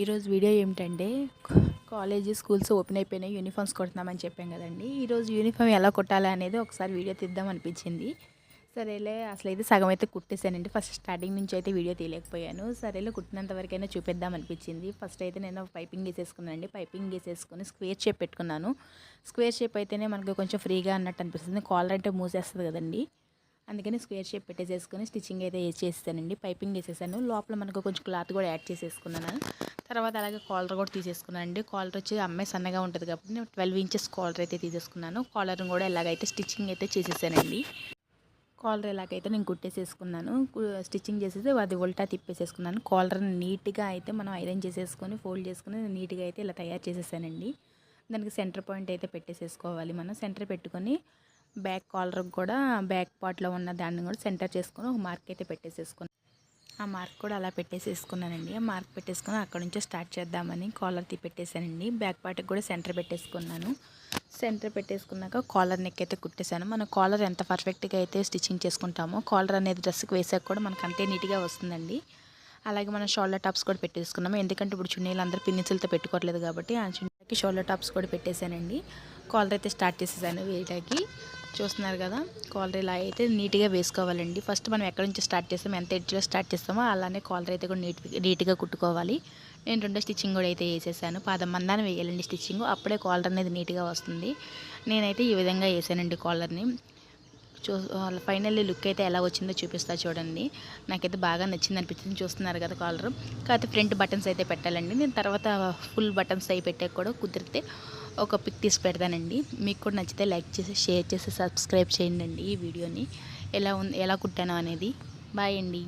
ఈరోజు వీడియో ఏమిటంటే college schools open అయిపోయినాయి యూనిఫామ్స్ కొడుతున్నామని చెప్పాం కదండి. ఈరోజు యూనిఫామ్ ఎలా కొట్టాలి అనేది ఒకసారి వీడియో తీద్దాం అనిపించింది. సరేలే అసలు అయితే సగం అయితే కుట్టేశానండి. ఫస్ట్ స్టార్టింగ్ నుంచి అయితే వీడియో తీయలేకపోయాను. సరేలే కుట్టినంత వరకైనా చూపిద్దాం అనిపించింది. ఫస్ట్ అయితే నేను పైపింగ్ వేసేసుకున్నానండి పైపింగ్ వేసేసుకుని స్క్వేర్ షేప్ పెట్టుకున్నాను. స్క్వేర్ షేప్ అయితేనే మనకు కొంచెం ఫ్రీగా అన్నట్టు అనిపిస్తుంది. కాలర్ అంటే మూసేస్తుంది కదండి. అందుకని స్క్వేర్ షేప్ పెట్టేసేసుకొని స్టిచ్చింగ్ అయితే చేసేసానండి. పైపింగ్ వేసేసాను. లోపల మనకు కొంచెం క్లాత్ కూడా యాడ్ చేసేసుకున్నాను. తర్వాత అలాగే కాలర్ కూడా తీసేసుకున్నానండి. కాలర్ వచ్చి అమ్మాయి సన్నగా ఉంటుంది కాబట్టి నేను ట్వెల్వ్ ఇంచెస్ కాలర్ అయితే తీసేసుకున్నాను. కాలర్ని కూడా ఎలాగైతే స్టిచ్చింగ్ అయితే చేసేసానండి. కాలర్ ఎలాగైతే నేను కుట్టేసేసుకున్నాను స్టిచ్చింగ్ చేసేసి అది ఉల్టా తిప్పేసేసుకున్నాను. కాలర్ని నీట్గా అయితే మనం ఐరన్ చేసేసుకొని ఫోల్డ్ చేసుకుని నీట్గా అయితే ఇలా తయారు చేసేసానండి. దానికి సెంటర్ పాయింట్ అయితే పెట్టేసేసుకోవాలి మనం. సెంటర్ పెట్టుకొని బ్యాక్ కాలర్ కూడా బ్యాక్ పార్ట్లో ఉన్న దాన్ని కూడా సెంటర్ చేసుకొని ఒక మార్క్ అయితే పెట్టేసేసుకున్నాను ఆ మార్క్ కూడా అలా పెట్టేసేసుకున్నానండి. ఆ మార్క్ పెట్టేసుకుని అక్కడ నుంచి స్టార్ట్ చేద్దామని కాలర్ తీ పెట్టేశానండి. బ్యాక్ పార్ట్కి కూడా సెంటర్ పెట్టేసుకున్నాను. సెంటర్ పెట్టేసుకున్నాక కాలర్ నెక్ అయితే కుట్టేశాను. మన కాలర్ ఎంత పర్ఫెక్ట్గా అయితే స్టిచ్చింగ్ చేసుకుంటామో కాలర్ అనేది డ్రెస్కి వేసాక కూడా మనకు అంతే నీట్గా వస్తుందండి. అలాగే మనం షోల్డర్ టాప్స్ కూడా పెట్టేసుకున్నాము. ఎందుకంటే ఇప్పుడు చున్నీలు అందరూ పిన్నిసులతో పెట్టుకోవట్లేదు కాబట్టి ఆ చున్నీకి షోల్డర్ టాప్స్ కూడా పెట్టేశానండి. కాలర్ అయితే స్టార్ట్ చేసేసాను వేయడానికి చూస్తున్నారు కదా కాలర్ ఇలా అయితే నీట్గా వేసుకోవాలండి. ఫస్ట్ మనం ఎక్కడి నుంచి స్టార్ట్ చేస్తామో ఎంత ఎడ్జ్లో స్టార్ట్ చేస్తామో అలానే కాలర్ అయితే కూడా నీట్ నీట్గా కుట్టుకోవాలి. నేను రెండో స్టిచ్చింగ్ కూడా అయితే వేసేసాను. పాదం మందాన్ని వేయాలండి స్టిచ్చింగ్. అప్పుడే కాలర్ అనేది నీట్గా వస్తుంది. నేనైతే ఈ విధంగా వేసానండి కాలర్ని. చూ ఫైనల్లీ లుక్ అయితే ఎలా వచ్చిందో చూపిస్తా చూడండి. నాకైతే బాగా నచ్చింది అనిపించింది చూస్తున్నారు కదా కాలర్. కాకపోతే ఫ్రంట్ బటన్స్ అయితే పెట్టాలండి. నేను తర్వాత ఫుల్ బటన్స్ అయి పెట్టాక కూడా కుదిరితే ఒక పిక్ తీసి పెడతానండి మీకు కూడా నచ్చితే లైక్ చేసి షేర్ చేసి సబ్స్క్రైబ్ చేయండి ఈ వీడియోని. ఎలా ఉంది ఎలా కుట్టాను అనేది. బాయ్ అండి.